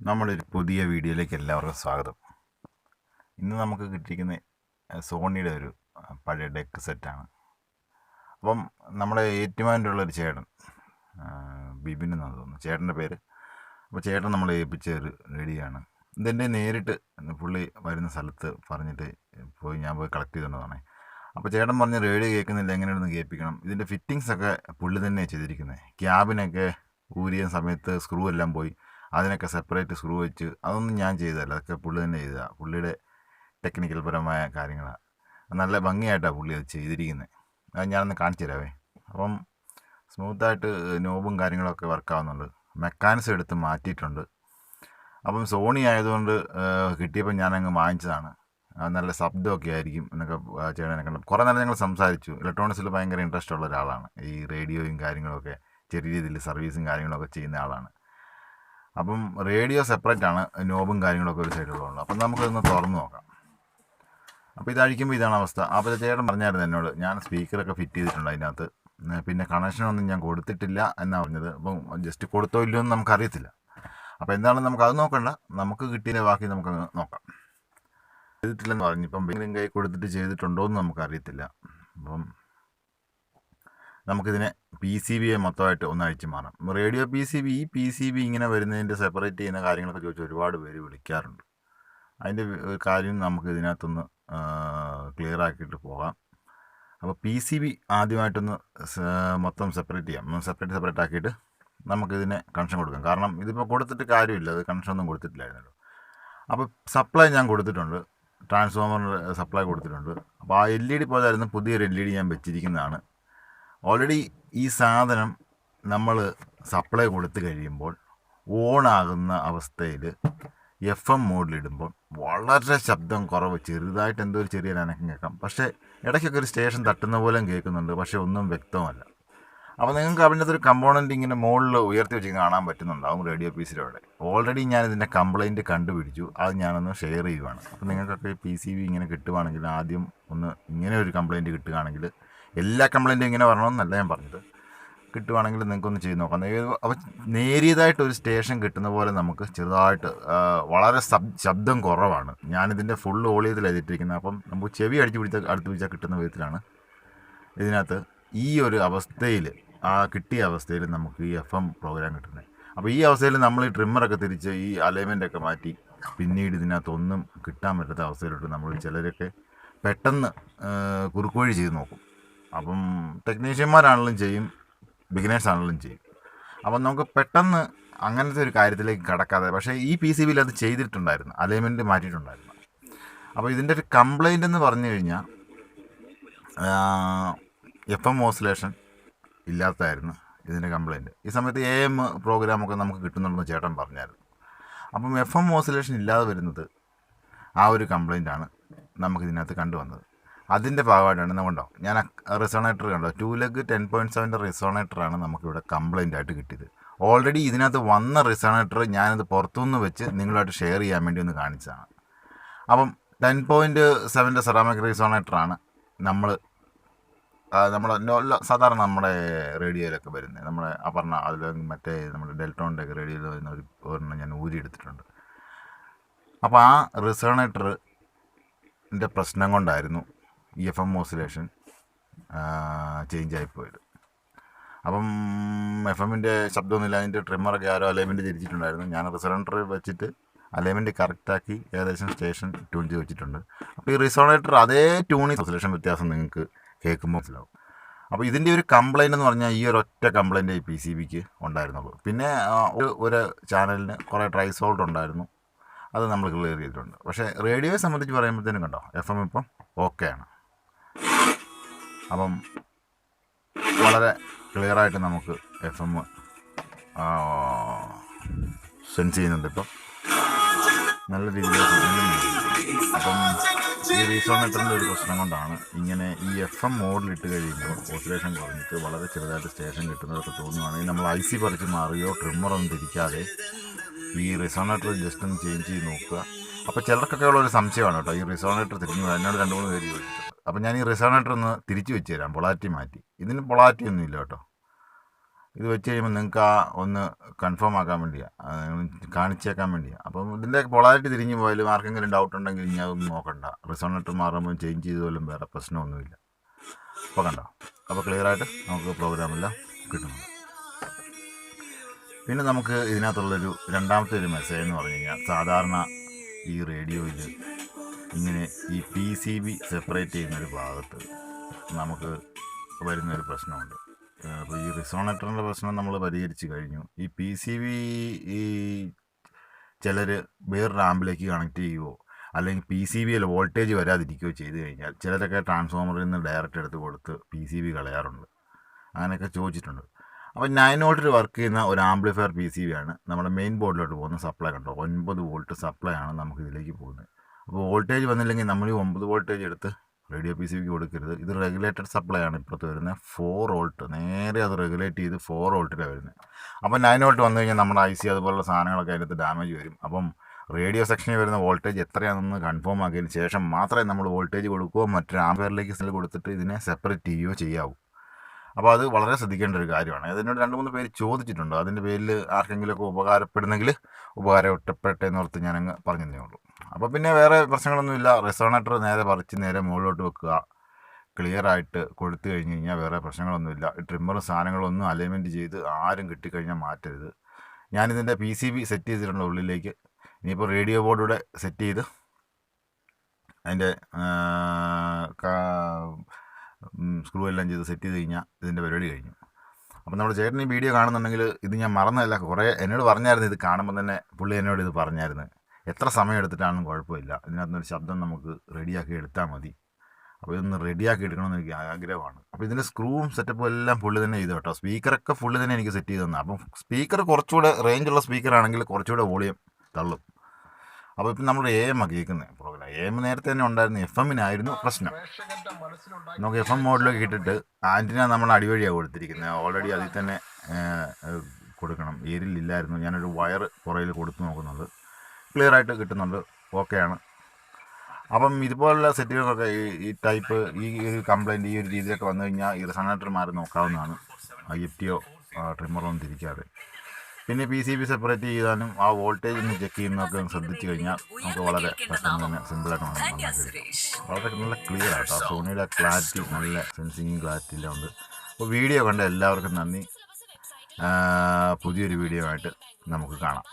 നമ്മുടെ ഒരു പുതിയ വീഡിയോയിലേക്ക് എല്ലാവർക്കും സ്വാഗതം. ഇന്ന് നമുക്ക് കിട്ടിയിരിക്കുന്ന സോണിയുടെ ഒരു പഴയ ഡെക്ക് സെറ്റാണ് അപ്പം നമ്മുടെ ഏറ്റുമാനുള്ള ഒരു ചേട്ടൻ ബിബിൻ എന്നാണ് തോന്നുന്നു. ചേട്ടന്റെ പേര്. അപ്പോൾ ചേട്ടൻ നമ്മളെ ഏൽപ്പിച്ച ഒരു റെഡിയാണ്. ഇതെന്റെ നേരിട്ട് പുള്ളി വരുന്ന സ്ഥലത്ത് പറഞ്ഞിട്ട് പോയി ഞാൻ പോയി കളക്ട് ചെയ്തുകൊണ്ടതാണ്. അപ്പോൾ ചേട്ടൻ പറഞ്ഞ് റേഡിയോ കേൾക്കുന്നില്ല എങ്ങനെയൊന്ന് കേൾപ്പിക്കണം. ഇതിന്റെ ഫിറ്റിങ്സ് ഒക്കെ പുള്ളി തന്നെയാണ് ചെയ്തിരിക്കുന്നത്. ക്യാബിനൊക്കെ ഊരിയ സമയത്ത് സ്ക്രൂ എല്ലാം പോയി. അതിനൊക്കെ സെപ്പറേറ്റ് സ്ക്രൂ വെച്ച് അതൊന്നും ഞാൻ ചെയ്തതല്ല. അതൊക്കെ പുള്ളി തന്നെ ചെയ്തതാണ് പുള്ളിയുടെ ടെക്നിക്കൽ പരമായ കാര്യങ്ങളാണ് നല്ല ഭംഗിയായിട്ടാണ് പുള്ളി അത് ചെയ്തിരിക്കുന്നത് അത് ഞാനൊന്ന് കാണിച്ചു തരാവേ. അപ്പം സ്മൂത്തായിട്ട് നോബും കാര്യങ്ങളൊക്കെ വർക്കാവുന്നുണ്ട്. മെക്കാനിസം എടുത്ത് മാറ്റിയിട്ടുണ്ട്. അപ്പം സോണി ആയതുകൊണ്ട് കിട്ടിയപ്പോൾ ഞാനങ്ങ് വാങ്ങിച്ചതാണ്. നല്ല ശബ്ദമൊക്കെ ആയിരിക്കും എന്നൊക്കെ ചേട്ടനെ കണ്ടു കുറേ നേരം ഞങ്ങൾ സംസാരിച്ചു. ഇലക്ട്രോണിക്സിൽ ഭയങ്കര ഇൻട്രസ്റ്റ് ഉള്ള ഒരാളാണ്. ഈ റേഡിയോയും കാര്യങ്ങളൊക്കെ ചെറിയ രീതിയിൽ സർവീസും കാര്യങ്ങളൊക്കെ ചെയ്യുന്ന ആളാണ്. അപ്പം റേഡിയോ സെപ്പറേറ്റ് ആണ് നോബും കാര്യങ്ങളൊക്കെ ഒരു സൈഡിലുള്ളത് അപ്പം നമുക്കൊന്ന് തുറന്ന് നോക്കാം. അപ്പോൾ ഇതഴിക്കുമ്പോൾ ഇതാണ് അവസ്ഥ. അപ്പോൾ ചേട്ടൻ പറഞ്ഞായിരുന്നു എന്നോട്. ഞാൻ സ്പീക്കറൊക്കെ ഫിറ്റ് ചെയ്തിട്ടുണ്ട് അതിനകത്ത്. പിന്നെ കണക്ഷനൊന്നും ഞാൻ കൊടുത്തിട്ടില്ല എന്നാണ് പറഞ്ഞത്. അപ്പം ജസ്റ്റ് കൊടുത്തോ ഇല്ലയോ എന്ന് നമുക്കറിയത്തില്ല. അപ്പോൾ എന്താണെന്ന് നമുക്ക് അത് നോക്കണ്ട. നമുക്ക് കിട്ടിയ ബാക്കി നമുക്ക് നോക്കാം. ചെയ്തിട്ടില്ലെന്ന് പറഞ്ഞു. ഇപ്പം എന്തെങ്കിലും കൈ കൊടുത്തിട്ട് ചെയ്തിട്ടുണ്ടോ എന്ന് നമുക്കറിയത്തില്ല. അപ്പം നമുക്കിതിനെ പി സി ബിയെ മൊത്തമായിട്ട് ഒന്ന് അഴിച്ചു മാറാം. റേഡിയോ പി സി ബി ഈ പി സി ബി ഇങ്ങനെ വരുന്നതിന്റെ സെപ്പറേറ്റ് ചെയ്യുന്ന കാര്യങ്ങളൊക്കെ ചോദിച്ച് ഒരുപാട് പേര് വിളിക്കാറുണ്ട്. അതിന്റെ കാര്യം നമുക്ക് ഇതിനകത്തൊന്ന് ക്ലിയർ ആക്കിയിട്ട് പോകാം. അപ്പോൾ പി സി ബി ആദ്യമായിട്ടൊന്ന് മൊത്തം സെപ്പറേറ്റ് ചെയ്യാം. സെപ്പറേറ്റ് സെപ്പറേറ്റ് ആക്കിയിട്ട് നമുക്കിതിനെ കണക്ഷൻ കൊടുക്കാം. കാരണം ഇതിപ്പോൾ കൊടുത്തിട്ട് കാര്യമില്ല. അത് കണക്ഷൻ ഒന്നും കൊടുത്തിട്ടില്ലായിരുന്നല്ലോ. അപ്പോൾ സപ്ലൈ ഞാൻ കൊടുത്തിട്ടുണ്ട്. ട്രാൻസ്ഫോമറിന്റെ സപ്ലൈ കൊടുത്തിട്ടുണ്ട്. അപ്പോൾ ആ എൽ ഇ ഡി പോലായിരുന്നു പുതിയൊരു എൽ ഇ ഡി ഞാൻ വെച്ചിരിക്കുന്നതാണ്. ഓൾറെഡി ഈ സാധനം നമ്മൾ സപ്ലൈ കൊടുത്തു കഴിയുമ്പോൾ ഓണാകുന്ന അവസ്ഥയിൽ എഫ് എം മോഡിലിടുമ്പോൾ വളരെ ശബ്ദം കുറവ് ചെറുതായിട്ട് എന്തോ ഒരു ചെറിയ അനക്കം കേൾക്കാം. പക്ഷേ ഇടയ്ക്കൊക്കെ ഒരു സ്റ്റേഷൻ തട്ടുന്ന പോലെയും കേൾക്കുന്നുണ്ട് പക്ഷേ ഒന്നും വ്യക്തമല്ല. അപ്പോൾ നിങ്ങൾക്ക് അതിന്റെ ഒരു കമ്പോണന്റ് ഇങ്ങനെ മുകളിൽ ഉയർത്തി വെച്ച് കാണാൻ പറ്റുന്നുണ്ടാവും റേഡിയോ പീസിലൂടെ ഓൾറെഡി ഞാൻ ഇതിന്റെ കംപ്ലൈന്റ് കണ്ടുപിടിച്ചു. അത് ഞാനൊന്ന് ഷെയർ ചെയ്യുവാണ്. അപ്പോൾ നിങ്ങൾക്കൊക്കെ പി സി ബി ഇങ്ങനെ കിട്ടുവാണെങ്കിൽ ആദ്യം ഒന്ന് ഇങ്ങനെ ഒരു കംപ്ലയിന്റ് കിട്ടുകയാണെങ്കിൽ എല്ലാ കംപ്ലൈന്റും ഇങ്ങനെ വരണമെന്നല്ല ഞാൻ പറഞ്ഞത്. കിട്ടുവാണെങ്കിൽ നിങ്ങൾക്കൊന്ന് ചെയ്ത് നോക്കാം. അപ്പോൾ നേരിയതായിട്ട് ഒരു സ്റ്റേഷൻ കിട്ടുന്ന പോലെ നമുക്ക് ചെറുതായിട്ട് വളരെ ശബ്- ശബ്ദം കുറവാണ്. ഞാനിതിന്റെ ഫുൾ ഓളിയത്തിൽ എഴുതിയിട്ടിരിക്കുന്നത്. അപ്പം നമുക്ക് ചെവി അടിച്ചു പിടിച്ച അടുത്ത് പിടിച്ചാൽ കിട്ടുന്ന വിധത്തിലാണ്. ഇതിനകത്ത് ഈ ഒരു അവസ്ഥയിൽ ആ കിട്ടിയ അവസ്ഥയിൽ നമുക്ക് ഈ എഫ് എം പ്രോഗ്രാം കിട്ടുന്നത്. അപ്പോൾ ഈ അവസ്ഥയിൽ നമ്മൾ ഈ ട്രിമ്മറൊക്കെ തിരിച്ച് ഈ അലൈൻമെന്റൊക്കെ മാറ്റി പിന്നീട് ഇതിനകത്തൊന്നും കിട്ടാൻ പറ്റാത്ത അവസ്ഥയിലോട്ട് നമ്മൾ ചിലരൊക്കെ പെട്ടെന്ന് കുറുക്കുവഴി ചെയ്ത് നോക്കും. അപ്പം ടെക്നീഷ്യന്മാരാണെങ്കിലും ചെയ്യും ബിഗിനേഴ്സ് ആണെങ്കിലും ചെയ്യും. അപ്പം നമുക്ക് പെട്ടെന്ന് അങ്ങനത്തെ ഒരു കാര്യത്തിലേക്ക് കടക്കാതെ പക്ഷേ ഈ പി സി ബിയിൽ അത് ചെയ്തിട്ടുണ്ടായിരുന്നു അലൈൻമെന്റ് മാറ്റിയിട്ടുണ്ടായിരുന്നു. അപ്പോൾ ഇതിന്റെ ഒരു കംപ്ലൈന്റ് എന്ന് പറഞ്ഞു കഴിഞ്ഞാൽ എഫ് എം ഓസിലേഷൻ ഇല്ലാത്തതായിരുന്നു ഇതിന്റെ കംപ്ലൈന്റ് ഈ സമയത്ത് എ എം പ്രോഗ്രാമൊക്കെ നമുക്ക് കിട്ടുന്നുണ്ടെന്ന് ചേട്ടൻ പറഞ്ഞായിരുന്നു. അപ്പം എഫ് എം ഓസിലേഷൻ ഇല്ലാതെ വരുന്നത് ആ ഒരു കംപ്ലൈന്റാണ് നമുക്കിതിനകത്ത് കണ്ടുവന്നത്. അതിന്റെ ഭാഗമായിട്ടാണ് നമ്മുണ്ടോ ഞാൻ റിസോണേറ്റർ കണ്ടോ? ടു ലെഗ് ടെൻ പോയിന്റ് സെവന്റെ റിസോണേറ്ററാണ് നമുക്കിവിടെ കംപ്ലൈന്റ് ആയിട്ട് കിട്ടിയത്. ഓൾറെഡി ഇതിനകത്ത് വന്ന റിസോണേറ്റർ ഞാനത് പുറത്തുനിന്ന് വെച്ച് നിങ്ങളുമായിട്ട് ഷെയർ ചെയ്യാൻ വേണ്ടി ഒന്ന് കാണിച്ചതാണ്. അപ്പം ടെൻ പോയിന്റ് സെവന്റെ സെറാമിക് റിസോണേറ്ററാണ് നമ്മൾ നമ്മുടെ സാധാരണ നമ്മുടെ റേഡിയോയിലൊക്കെ വരുന്നത് നമ്മുടെ പറഞ്ഞ അതിൽ മറ്റേ നമ്മുടെ ഡെൽറ്റോണിന്റെ ഒക്കെ റേഡിയോയിൽ വരുന്ന ഒരു ഒരെണ്ണം ഞാൻ ഊരി എടുത്തിട്ടുണ്ട്. അപ്പോൾ ആ റിസോണേറ്ററിന്റെ പ്രശ്നം കൊണ്ടായിരുന്നു E F M oscillation change ആയിപ്പോയത് അപ്പം എഫ് എമ്മിന്റെ ശബ്ദമൊന്നുമില്ല അതിന്റെ ട്രിമ്മറൊക്കെ ആരോ അലൈൻമെന്റ് തിരിച്ചിട്ടുണ്ടായിരുന്നു. ഞാൻ റിസോണേറ്റർ വെച്ചിട്ട് അലൈൻമെന്റ് കറക്റ്റാക്കി ഏകദേശം സ്റ്റേഷൻ ട്യൂൺ ചെയ്ത് വെച്ചിട്ടുണ്ട്. അപ്പോൾ ഈ റിസോണേറ്റർ അതേ ട്യൂണിൽ ഓസിലേഷൻ വ്യത്യാസം നിങ്ങൾക്ക് കേൾക്കുമ്പോൾ മനസ്സിലാവും. അപ്പോൾ ഇതിന്റെ ഒരു കംപ്ലൈന്റ് എന്ന് പറഞ്ഞാൽ ഈ ഒരു ഒറ്റ കംപ്ലൈന്റ് ഈ പി സി ബിക്ക് ഉണ്ടായിരുന്നുള്ളൂ. പിന്നെ ഒരു ഒരു ചാനലിന് കുറേ ട്രൈ സോൾട്ട് ഉണ്ടായിരുന്നു. അത് നമ്മൾ ക്ലിയർ ചെയ്തിട്ടുണ്ട്. പക്ഷേ റേഡിയോയെ സംബന്ധിച്ച് പറയുമ്പോഴത്തേനും കണ്ടോ എഫ് എം ഇപ്പം ഓക്കെ ആണ്. അപ്പം വളരെ ക്ലിയറായിട്ട് നമുക്ക് എഫ് എം സെൻസ് ചെയ്യുന്നുണ്ട് ഇപ്പം. നല്ല രീതിയിൽ അപ്പം ഈ റീസോണേറ്ററിന്റെ ഒരു പ്രശ്നം കൊണ്ടാണ് ഇങ്ങനെ ഈ എഫ് എം മോഡിലിട്ട് കഴിയുമ്പോൾ ഓസിലേഷൻ കുറഞ്ഞിട്ട് വളരെ ചെറുതായിട്ട് സ്റ്റേഷൻ കിട്ടുന്നതൊക്കെ തോന്നുകയാണെങ്കിൽ നമ്മൾ ഐ സി പറിച്ച് മാറിയോ ട്രിമ്മറൊന്നും തിരിക്കാതെ ഈ റിസോണേറ്റർ ജസ്റ്റ് ഒന്ന് ചേഞ്ച് ചെയ്ത് നോക്കുക. അപ്പോൾ ചിലർക്കൊക്കെ ഉള്ള ഒരു സംശയമാണ് കേട്ടോ ഈ റിസോണേറ്റർ തിരിഞ്ഞു. എന്നോട് രണ്ട് മൂന്ന് പേര് ചോദിച്ചിട്ടുണ്ട്. അപ്പോൾ ഞാൻ ഈ റിസണേറ്റർ ഒന്ന് തിരിച്ചു വെച്ച് തരാം പൊളാറ്റി മാറ്റി. ഇതിന് പൊളാറ്റി ഒന്നും ഇല്ല കേട്ടോ. ഇത് വെച്ച് കഴിയുമ്പോൾ നിങ്ങൾക്ക് ആ ഒന്ന് കൺഫേം ആക്കാൻ വേണ്ടിയാണ് കാണിച്ചേക്കാൻ വേണ്ടിയാണ് അപ്പം ഇതിന്റെ പൊളാരിറ്റി തിരിഞ്ഞു പോയാലും ആർക്കെങ്കിലും ഡൗട്ട് ഉണ്ടെങ്കിൽ ഇനി അതൊന്നും നോക്കണ്ട. റിസോണേറ്റർ മാറുമ്പോൾ ചേഞ്ച് ചെയ്ത് പോലും വേറെ പ്രശ്നമൊന്നുമില്ല. അപ്പോൾ കണ്ടോ? അപ്പോൾ ക്ലിയറായിട്ട് നമുക്ക് പ്രോഗ്രാമെല്ലാം കിട്ടുന്നു പിന്നെ നമുക്ക് ഇതിനകത്തുള്ളൊരു രണ്ടാമത്തെ ഒരു മെസ്സേജ് എന്ന് പറഞ്ഞു കഴിഞ്ഞാൽ സാധാരണ ഈ റേഡിയോയിൽ ഇങ്ങനെ ഈ പി സി ബി സെപ്പറേറ്റ് ചെയ്യുന്നൊരു ഭാഗത്ത് നമുക്ക് വരുന്നൊരു പ്രശ്നമുണ്ട്. അപ്പോൾ ഈ റിസോണേറ്ററിന്റെ പ്രശ്നം നമ്മൾ പരിഹരിച്ച് കഴിഞ്ഞു. ഈ പി സി ബി ഈ ചിലർ വേറൊരു ആമ്പിലേക്ക് കണക്ട് ചെയ്യുമോ അല്ലെങ്കിൽ പി സി ബിയിൽ വോൾട്ടേജ് വരാതിരിക്കുകയോ ചെയ്ത് കഴിഞ്ഞാൽ ചിലരൊക്കെ ട്രാൻസ്ഫോമറിൽ നിന്ന് ഡയറക്റ്റ് എടുത്ത് കൊടുത്ത് പി സി ബി കളയാറുണ്ട്. അങ്ങനെയൊക്കെ ചോദിച്ചിട്ടുണ്ട്. അപ്പോൾ നയൻ വോൾട്ടിൽ വർക്ക് ചെയ്യുന്ന ഒരു ആംപ്ലിഫയർ പി സി ബി ആണ്. നമ്മുടെ മെയിൻ ബോർഡിലോട്ട് പോകുന്ന സപ്ലൈ കണ്ടോ? ഒൻപത് വോൾട്ട് സപ്ലൈ ആണ് നമുക്ക് ഇതിലേക്ക് പോകുന്നത്. അപ്പോൾ വോൾട്ടേജ് വന്നില്ലെങ്കിൽ നമ്മൾ ഈ ഒമ്പത് വോൾട്ടേജ് എടുത്ത് റേഡിയോ പി സി കൊടുക്കരുത്. ഇത് റെഗുലേറ്റഡ് സപ്ലൈ ആണ് ഇപ്പുറത്ത് വരുന്നത്. ഫോർ വോൾട്ട് നേരെ അത് റെഗുലേറ്റ് ചെയ്ത് ഫോർ വോൾട്ടിലാണ് വരുന്നത്. അപ്പോൾ നയൻ വോൾട്ട് വന്നു കഴിഞ്ഞാൽ നമ്മുടെ ഐ സി അതുപോലുള്ള സാധനങ്ങളൊക്കെ അതിനകത്ത് ഡാമേജ് വരും. അപ്പം റേഡിയോ സെക്ഷനിൽ വരുന്ന വോൾട്ടേജ് എത്രയാണെന്ന് കൺഫേം ആക്കിയതിന് ശേഷം മാത്രമേ നമ്മൾ വോൾട്ടേജ് കൊടുക്കുകയോ മറ്റൊരു ആംപയറിലേക്ക് സെൽ കൊടുത്തിട്ട് ഇതിനെ സെപ്പറേറ്റ് ചെയ്യുകയോ ചെയ്യാവൂ. അപ്പോൾ അത് വളരെ ശ്രദ്ധിക്കേണ്ട ഒരു കാര്യമാണ്. അതിനോട് രണ്ട് മൂന്ന് പേര് ചോദിച്ചിട്ടുണ്ട്. അതിന്റെ പേരിൽ ആർക്കെങ്കിലുമൊക്കെ ഉപകാരപ്പെടുന്നെങ്കിൽ ഉപകാരപ്പെട്ടെ എന്നോർത്ത് ഞാനങ്ങ് പറഞ്ഞതേ ഉള്ളൂ. അപ്പോൾ പിന്നെ വേറെ പ്രശ്നങ്ങളൊന്നുമില്ല റിസോണേറ്റർ നേരെ പറിച്ച് നേരെ മുകളിലോട്ട് വെക്കുക. ക്ലിയർ ആയിട്ട് കൊടുത്തു കഴിഞ്ഞ് കഴിഞ്ഞാൽ വേറെ പ്രശ്നങ്ങളൊന്നുമില്ല ട്രിമ്മറും സാധനങ്ങളൊന്നും അലൈൻമെന്റ് ചെയ്ത് ആരും കിട്ടിക്കഴിഞ്ഞാൽ മാറ്റരുത്. ഞാനിതിന്റെ പി സി ബി സെറ്റ് ചെയ്തിട്ടുണ്ട് ഉള്ളിലേക്ക്. ഇനിയിപ്പോൾ റേഡിയോ ബോർഡൂടെ സെറ്റ് ചെയ്ത് അതിന്റെ സ്ക്രൂ എല്ലാം ചെയ്ത് സെറ്റ് ചെയ്ത് കഴിഞ്ഞാൽ ഇതിന്റെ പരിപാടി കഴിഞ്ഞു. അപ്പോൾ നമ്മുടെ ചേട്ടൻ ഈ വീഡിയോ കാണുന്നുണ്ടെങ്കിൽ ഇത് ഞാൻ മറന്നതല്ല കുറേ എന്നോട് പറഞ്ഞായിരുന്നു ഇത് കാണുമ്പോൾ തന്നെ പുള്ളി എന്നോട് ഇത് പറഞ്ഞായിരുന്നു. എത്ര സമയം എടുത്തിട്ടാണെങ്കിലും കുഴപ്പമില്ല. ഇതിനകത്തുനിന്നൊരു ശബ്ദം നമുക്ക് റെഡിയാക്കി എടുത്താൽ മതി. അപ്പോൾ ഇതൊന്ന് റെഡിയാക്കി എടുക്കണമെന്ന് എനിക്ക് ആഗ്രഹമാണ്. അപ്പോൾ ഇതിന്റെ സ്ക്രൂവും സെറ്റപ്പും എല്ലാം പുള്ളി തന്നെ ചെയ്തു കേട്ടോ. സ്പീക്കറൊക്കെ പുള്ളി തന്നെ എനിക്ക് സെറ്റ് ചെയ്ത് തന്നെ അപ്പം സ്പീക്കർ കുറച്ചുകൂടെ റേഞ്ചുള്ള സ്പീക്കറാണെങ്കിൽ കുറച്ചുകൂടെ വോളിയം തള്ളും. അപ്പോൾ ഇപ്പം നമ്മൾ എ എം ആണ് കേൾക്കുന്നത് പ്രോഗ്രാം എ എം നേരത്തെ തന്നെ ഉണ്ടായിരുന്നു എഫ് എമ്മിനായിരുന്നു പ്രശ്നം. നമുക്ക് എഫ് എം മോഡിലേക്ക് ഇട്ടിട്ട് ആന്റിന നമ്മൾ അടിവഴിയാണ് കൊടുത്തിരിക്കുന്നത്. ഓൾറെഡി അതിൽ തന്നെ കൊടുക്കണം. ഏരിലില്ലായിരുന്നു ഞാനൊരു വയർ പുറയിൽ കൊടുത്തു നോക്കുന്നുണ്ട് ക്ലിയർ ആയിട്ട് കിട്ടുന്നുണ്ട് ഓക്കെയാണ് അപ്പം ഇതുപോലുള്ള സെറ്റുകൾക്കൊക്കെ ഈ ടൈപ്പ് ഈ ഒരു കംപ്ലയിന്റ് ഈ ഒരു രീതിയിലൊക്കെ വന്നു കഴിഞ്ഞാൽ ഈ റിസണേറ്റർ മാറി നോക്കാവുന്നതാണ്. എഫ് ടി ഒ ട്രിമ്മറൊന്നും തിരിക്കാതെ. പിന്നെ പി സി ബി സെപ്പറേറ്റ് ചെയ്താലും ആ വോൾട്ടേജ് ഒന്ന് ചെക്ക് ചെയ്യുന്നതൊക്കെ ശ്രദ്ധിച്ചു കഴിഞ്ഞാൽ നമുക്ക് വളരെ പെട്ടെന്ന് തന്നെ സിമ്പിളായിട്ട് വളരെ നല്ല ക്ലിയർ ആട്ടോ. സോണിയുടെ ക്ലാരിറ്റി നല്ല സെൻസിങ് ക്ലാരിറ്റി എല്ലാം ഉണ്ട്. അപ്പോൾ വീഡിയോ കണ്ട എല്ലാവർക്കും നന്ദി. പുതിയൊരു വീഡിയോ ആയിട്ട് നമുക്ക് കാണാം.